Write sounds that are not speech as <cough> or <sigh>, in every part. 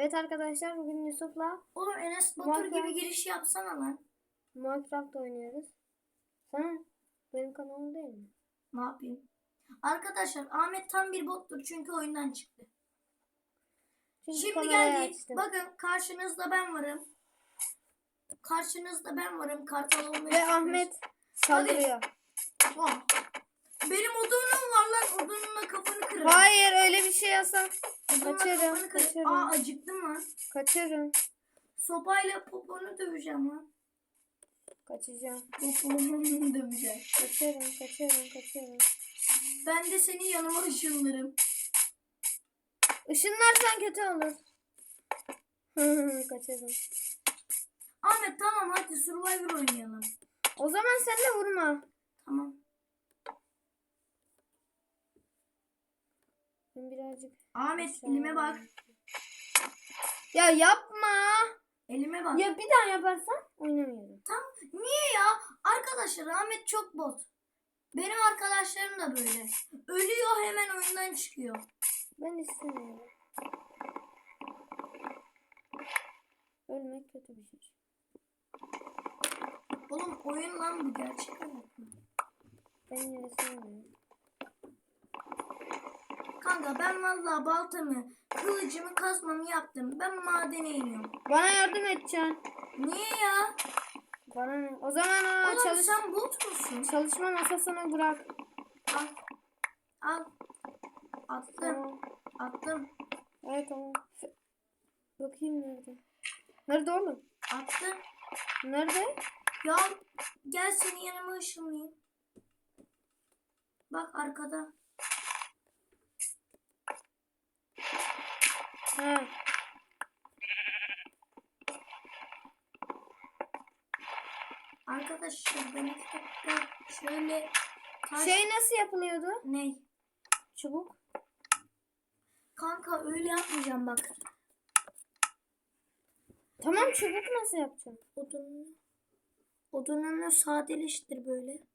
Evet arkadaşlar bugün Yusuf'la Oğlum Enes Batur Minecraft. gibi giriş yapsana lan. Minecraft oynuyoruz. Sana benim kanalım değil mi? Ne yapayım? Arkadaşlar Ahmet tam bir bottur çünkü oyundan çıktı. Çünkü Şimdi geldik. açtım. Bakın karşınızda ben varım. Karşınızda ben varım. Kartal olmayı Ve Ahmet saldırıyor. Tamam. Benim odunum var lan. Odunumla kafanı kırarım. Hayır öyle bir şey yasak. Odunumla Kaçarım, kafanı kırarım. kaçarım. Aa acıktım lan. Kaçarım. Sopayla poponu döveceğim lan. Kaçacağım. Poponu döveceğim. Kaçarım, kaçarım, kaçarım. Ben de senin yanıma ışınlarım. Işınlarsan kötü olur. <laughs> kaçarım. Ahmet tamam hadi Survivor oynayalım. O zaman sen de vurma. Tamam. Ben birazcık... Ahmet elime bak. Ya yapma. Elime bak. Ya bir daha yaparsan oynamıyorum. Tam niye ya? Arkadaşlar Ahmet çok bot. Benim arkadaşlarım da böyle. Ölüyor hemen oyundan çıkıyor. Ben istemiyorum. Ölmek kötü bir şey. Oğlum oyun lan bu gerçek hayat mı? Ben yine sevmiyorum. Kanka ben vallahi baltamı, kılıcımı, kazmamı yaptım. Ben madene iniyorum. Bana yardım edeceksin. Niye ya? Bana ne? O zaman o Oğlum çalış sen bot musun? çalışma masasını bırak. Al. Al. Attım. Tamam. Attım. Evet tamam. Bakayım nerede. Nerede oğlum? Attım. Nerede? Ya gel seni yanıma ışınlayayım. Bak arkada. Ha. Arkadaşlar ben iki dakika şöyle taş... Şey nasıl yapılıyordu? Ne? Çubuk. Kanka öyle yapmayacağım bak. Tamam çubuk nasıl yapacağım? Odununu, odununu sadeleştir böyle.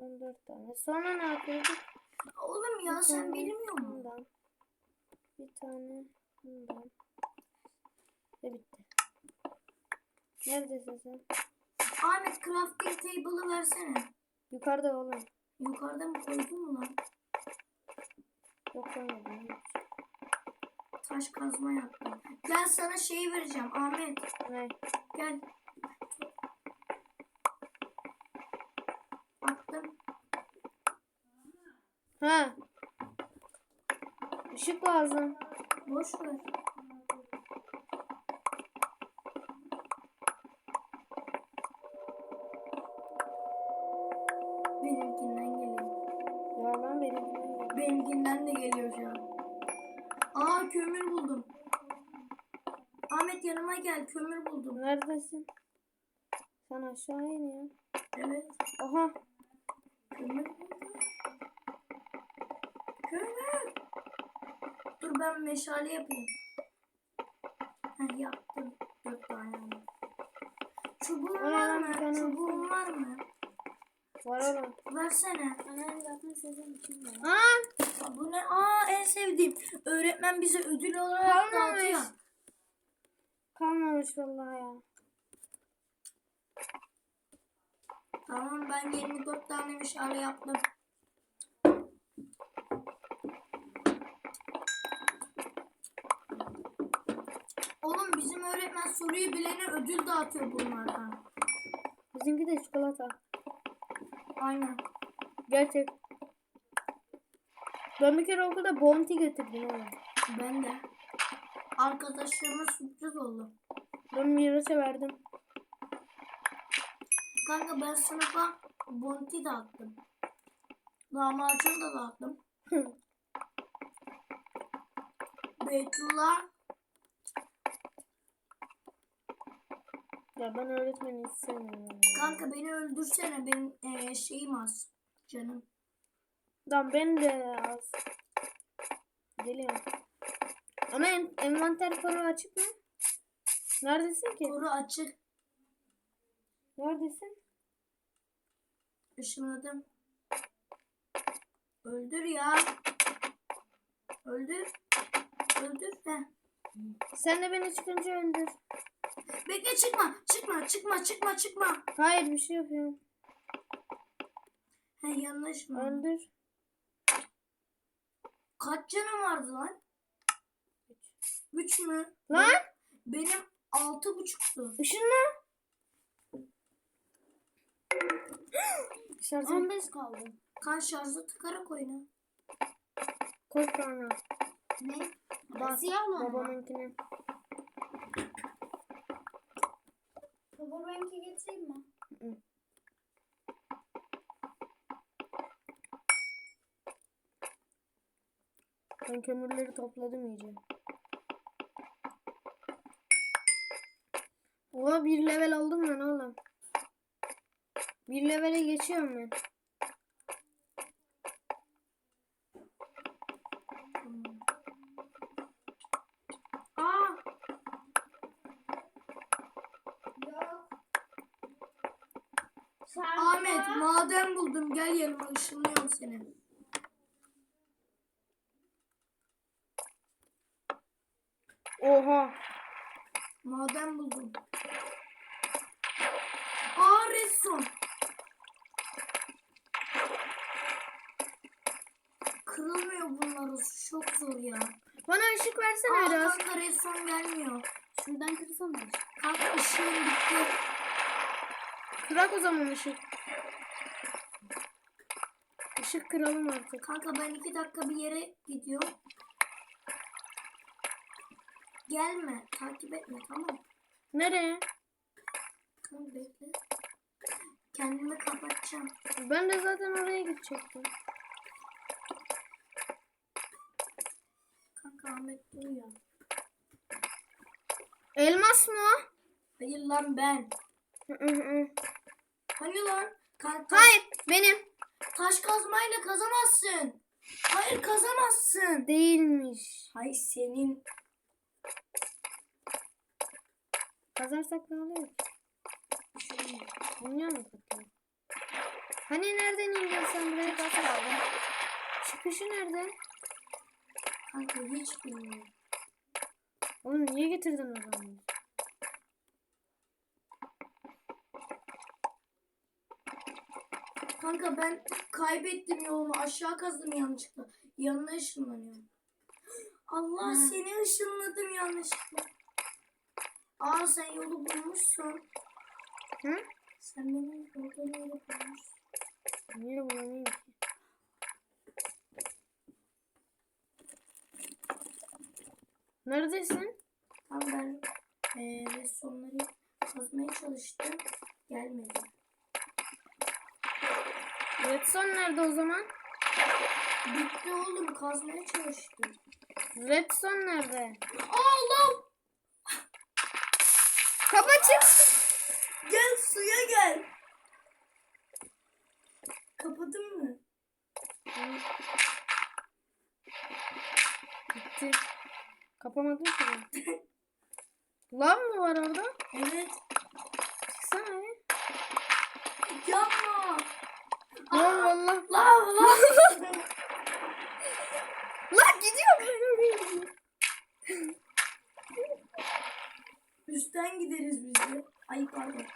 Bundan dört tane. Sonra ne yapıyorduk? Oğlum ya Bir sen bilmiyor musun? Bir tane bundan. Ve bitti. Neredesin sen? Ahmet crafting table'ı versene. Yukarıda oğlum. Yukarıda mı koydun mu lan? Yok koymadım. Taş kazma yaptım. Gel sana şey vereceğim Ahmet. Ne? Gel. Attım. Ha. Işık lazım. Boş ver. Benimkinden geliyor. Ya lan benim. Benimkinden de geliyor şu an. Aa kömür buldum. Ahmet yanıma gel kömür buldum. Neredesin? Sen aşağı in ya. Evet. Aha. Kömür buldum. Kömür. Dur ben meşale yapayım. Heh yaptım. Dört tane. Çubuğun var mı? Çubuğun var mı? Var oğlum. Versene. Annem zaten sizin için var. Aa, bu ne? Aa en sevdiğim. Öğretmen bize ödül olarak dağıtıyor. Kalmamış vallahi ya. Tamam ben 24 tane meşale yaptım. Oğlum bizim öğretmen soruyu bilene ödül dağıtıyor bunlardan. Bizimki de çikolata. Aynen. Gerçek. Ben bir kere okulda bounty getirdim oğlum. Ben de. Arkadaşlarıma sürpriz oldu. Ben Miraç'a verdim. Kanka ben sınıfa bonti dağıttım. Lahmacun da dağıttım. <laughs> Beytullah ya ben öğretmeni hiç sevmiyorum. Kanka beni öldürsene benim eee, şeyim az. Canım. Lan ben de az. Geliyorum. Ama en, envanter koru açık mı? Neredesin ki? Koru açık. Neredesin? Işınladım. Öldür ya. Öldür. Öldür. Heh. Sen de beni çıkınca öldür. Bekle çıkma. Çıkma. Çıkma. Çıkma. Çıkma. Hayır bir şey yapıyorum. He yanlış mı? Öldür. Kaç canım vardı lan? Üç mü? Lan Benim altı buçuktu. ışınla. Şarjım 15 kaldı. Kan şarjı tıkarak oyna. koy bana. Ne? Bak Siyah mı? Babamınkine. Powerbank'i getireyim mi? Ben kömürleri topladım iyice. Oha bir level aldım ben oğlum. Bir levele geçiyorum ben. Aa! Yok. Ahmet maden buldum. Gel yanıma ışınlıyorum seni. Oha. Maden buldum. Aa redstone. Kırılmıyor bunlar. Çok zor ya. Bana ışık versene Aa biraz. kanka redstone gelmiyor. Şuradan kırsana. Kanka ışığım bitti. Kırak o zaman ışık. Işık kıralım artık. Kanka ben iki dakika bir yere gidiyorum. Gelme. Takip etme tamam. Nereye? Kanka bekle. Kendimi kapatacağım. Ben de zaten oraya gidecektim. Kanka Ahmet duyuyor. Elmas mı o? Hayır lan ben. Hı hı hı. Hani lan? Kanka Hayır benim. Taş kazmayla kazamazsın. Hayır kazamazsın. Değilmiş. Hayır senin. Kazarsak ne oluyor? Dünya mı patlıyor? Hani nereden indin sen buraya? Kaç kaldı? Çıkışı nerede? Kanka hiç bilmiyorum. Oğlum niye getirdin o zaman? Kanka ben kaybettim yolumu. Aşağı kazdım yanlışlıkla. Yanına ışınlanıyorum. Allah Hı. seni ışınladım yanlışlıkla. Aa sen yolu bulmuşsun. Hı? Sen benim olduğum yeri bulmuşsun. Niye bulamıyorum ki? Neredesin? Tam ben eee resonları kazmaya çalıştım. Gelmedi. Redstone nerede o zaman? Bitti oğlum kazmaya çalıştım. Redstone nerede? Allah! Kapı çık. Gel suya gel. Kapadın mı? Gitti. Kapamadım ki. Lav mı var orada? Evet. Çıksana bir. Yapma. Lav lav. Lan gidiyor ben oraya gidiyorum. Üstten gideriz biz de. Ay pardon.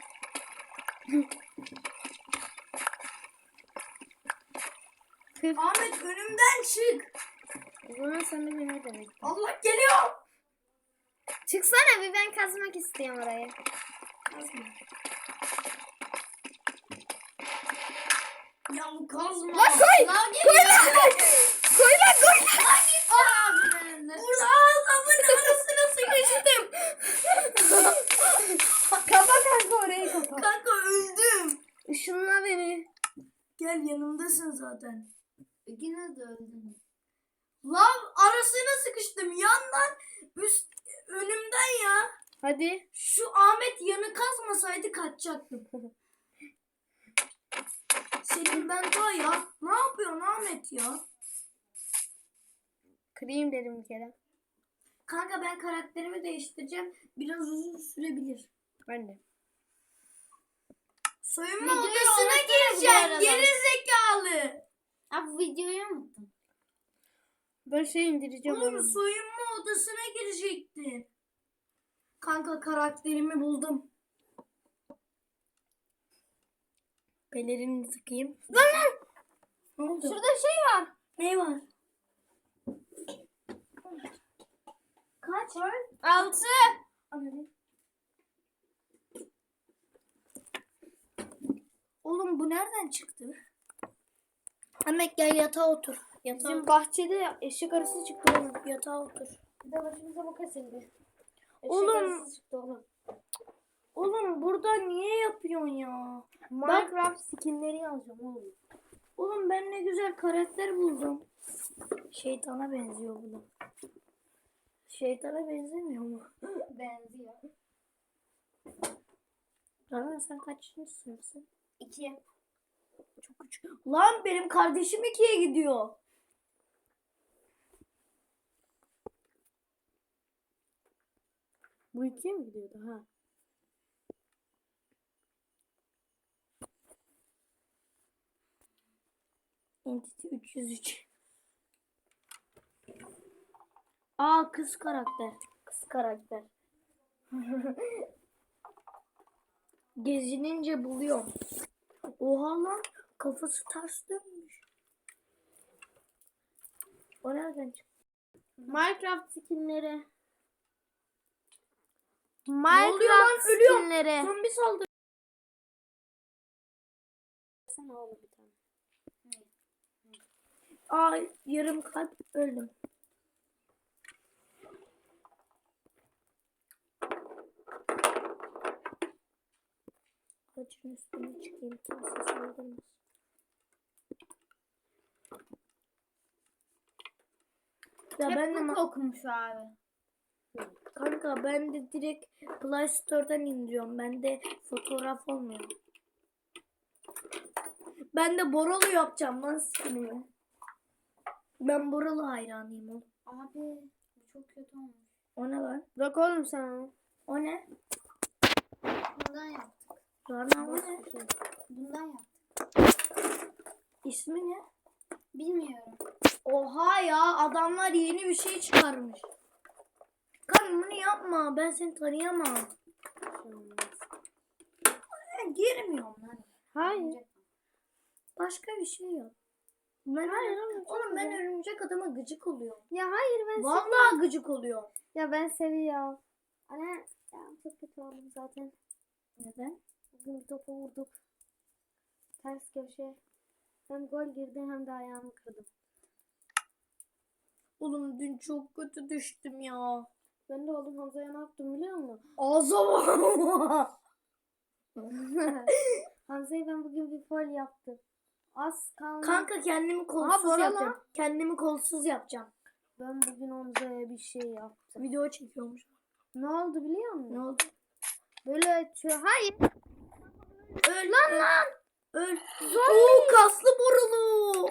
Kır. Ahmet önümden çık. O zaman sen de beni de bekle. Allah geliyor. Çıksana bir ben kazmak istiyorum orayı. Kazma. Ya bu kazma. Lan koy. Lan Koy lan koy. Koy lan koy. Burada ağzımın arasına sıkıştım. Kapa kanka orayı kapa. Kanka öldüm. Işınla beni. Gel yanımdasın zaten. İkiniz de öldünüz. Lav arasına sıkıştım. Yandan üst önümden ya. Hadi. Şu Ahmet yanı kazmasaydı kaçacaktım. <laughs> Senin ben daha ya. Ne yapıyorsun Ahmet ya? Kırayım dedim bir kere. Kanka ben karakterimi değiştireceğim. Biraz uzun sürebilir. Ben de. Soyunma Videoyu odasına bu arada. Geri zekalı. Abi videoyu unuttum. Ben şey indireceğim Oğlum onu. soyunma odasına girecektin. Kanka karakterimi buldum. Pelerini sıkayım. Ne oldu? Şurada şey var. Ne var? Kaç? Altı. Anladım. Oğlum bu nereden çıktı? Ahmet gel yatağa otur. Yatağa, Bizim bahçede eşek arısı çıktı oğlum. yatağa otur. Bir de başımıza bakasın bir. Eşek Oğlum. arısı çıktı oğlum. Oğlum burada niye yapıyorsun ya? Minecraft skinleri yazacağım oğlum. Oğlum ben ne güzel karakter buldum. Şeytana benziyor bu da. Şeytana benzemiyor mu? <laughs> Benziyor. Rana sen kaçıncı sınıfsın? İki. Çok küçük. Lan benim kardeşim ikiye gidiyor. Bu ikiye mi gidiyordu ha? Entity 303. Aa kız karakter. Kız karakter. <laughs> Gezinince buluyorum. Oha lan kafası ters dönmüş. O nereden çıktı? Minecraft skinleri. Ölüyorum. skinleri. Zombi saldırı. Sen oğlum. Aa yarım kalp öldüm. Ağacın üstüne çıkayım kimse saldırmaz. Ya Hep ben de kokmuş abi. kanka ben de direkt Play Store'dan indiriyorum. Bende fotoğraf olmuyor. Ben de Boralı yapacağım lan skinimi. Ben Boralı hayranıyım oğlum. Abi bu çok kötü olmuş. O ne lan? Bırak oğlum sen onu. O ne? Bundan yaptık. Rana o ne? Bundan yaptık. İsmi ne? Bilmiyorum. Oha ya adamlar yeni bir şey çıkarmış. Kan bunu yapma ben seni tanıyamam. Ben girmiyorum lan. Hayır. Başka bir şey yok. Ben Hayır oğlum. çok Oğlum ben güzel. örümcek adama gıcık oluyorum. Ya hayır ben Vallahi gıcık oluyorum. Ya ben seviyorum. Anne ya çok kötü oldum zaten. Neden? Bugün bir topa vurduk. Ters köşe. Hem gol girdi hem de ayağımı kırdım. Oğlum dün çok kötü düştüm ya. Ben de oğlum Hamza'ya ne yaptım biliyor musun? Ağza bak. <laughs> Hamza'yı ben bugün bir fol yaptım. Az kaldı. Kanka kendimi kolsuz lan. yapacağım. Kendimi kolsuz yapacağım. Ben bugün Hamza'ya bir şey yaptım. Video çekiyormuş. Ne oldu biliyor musun? Ne oldu? Böyle çö Hayır. Öl lan lan. Öl. Oo kaslı borulu.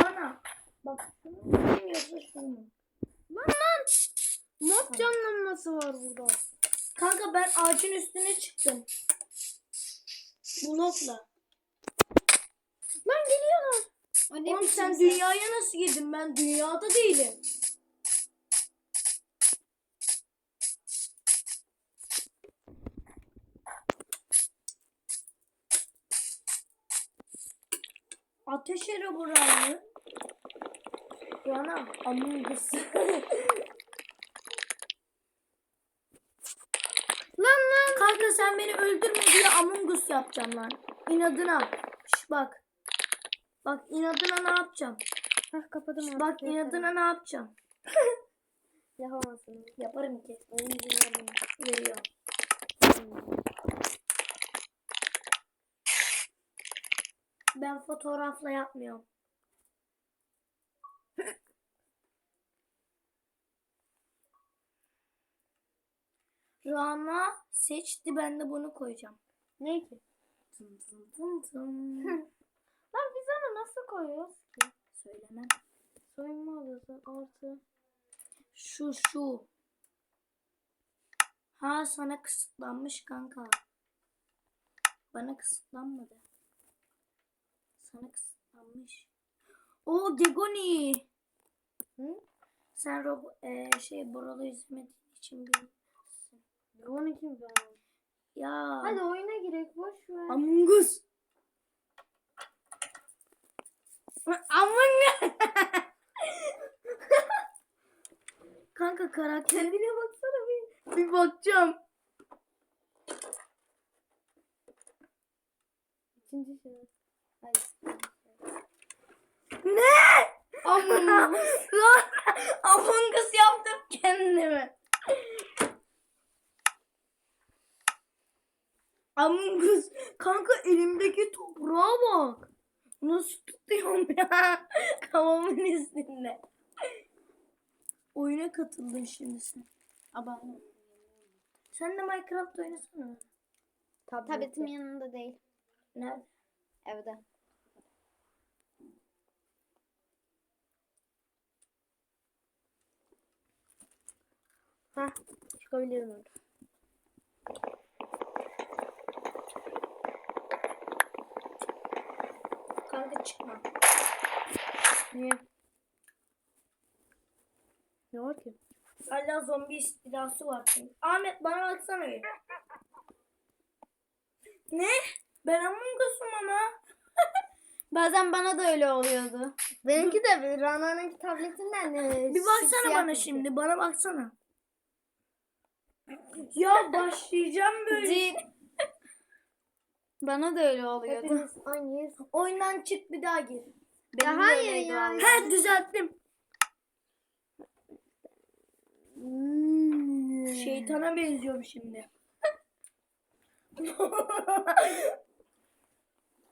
Rana. Bak şunu? Lan lan. Mod canlanması var burada. Kanka ben ağacın üstüne çıktım. Blokla. Lan geliyorlar. Ne Oğlum sen ses? dünyaya nasıl girdin? Ben dünyada değilim. Ateş ere burayı. Rana Among Us. <laughs> Lan lan. Kanka sen beni öldürme diye Among Us yapacağım lan. İnadına. Şş, bak. Bak inadına ne yapacağım? Hah kapadım artık. bak inadına ne yapacağım? <laughs> Yapamazsın. Yaparım ki. Oyun dinlerim. Veriyor. Ben fotoğrafla yapmıyorum. <laughs> Rana seçti ben de bunu koyacağım. Ne ki? Tın tın tın tın. <laughs> Nasıl koyuyoruz ki? Söylemem. Soyunma odası artı. Şu şu. Ha sana kısıtlanmış kanka. Bana kısıtlanmadı. Sana kısıtlanmış. O Gegoni. Hı? Sen Rob e, şey Boral'ı izlemediğin için bilmiyorsun. Onu kim ben? Ya. Hadi oyuna girek boş ver. Among Us. Us. Kanka karakter. Kendine baksana bir. Bir bakacağım. İkinci şey. Hadi. Ne? Among Us. Lan <laughs> Among Us yaptım kendime. Among Us. Kanka elimdeki toprağa bak. Nasıl tutuyorum ya? <laughs> Kafamın üstünde. Oyuna katıldın şimdi sen. Abone. Sen de Minecraft oynasana. Tabletim yanında değil. Nerede? Evde. Hah. Çıkabilirim orada. Kanka çıkma. Niye? Ne var ki? Hala zombi istilası var çünkü. Ahmet bana baksana bir. Ne? Ben Among Us'um ama. <laughs> Bazen bana da öyle oluyordu. Benimki de Rana'nınki tabletinden de Bir baksana bana gözüküyor. şimdi. Bana baksana. Ya başlayacağım böyle. Bana da öyle oluyordu. Hepimiz aynıyız. Oyundan çık bir daha gir. Benim de hayır öyleydi ya. vallahi. He düzelttim. Şeytana benziyorum şimdi. <laughs>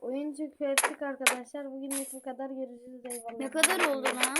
Oyun çıkarttık arkadaşlar. Bugün bu kadar görüşürüz. Eyvallah. Ne kadar oldu lan?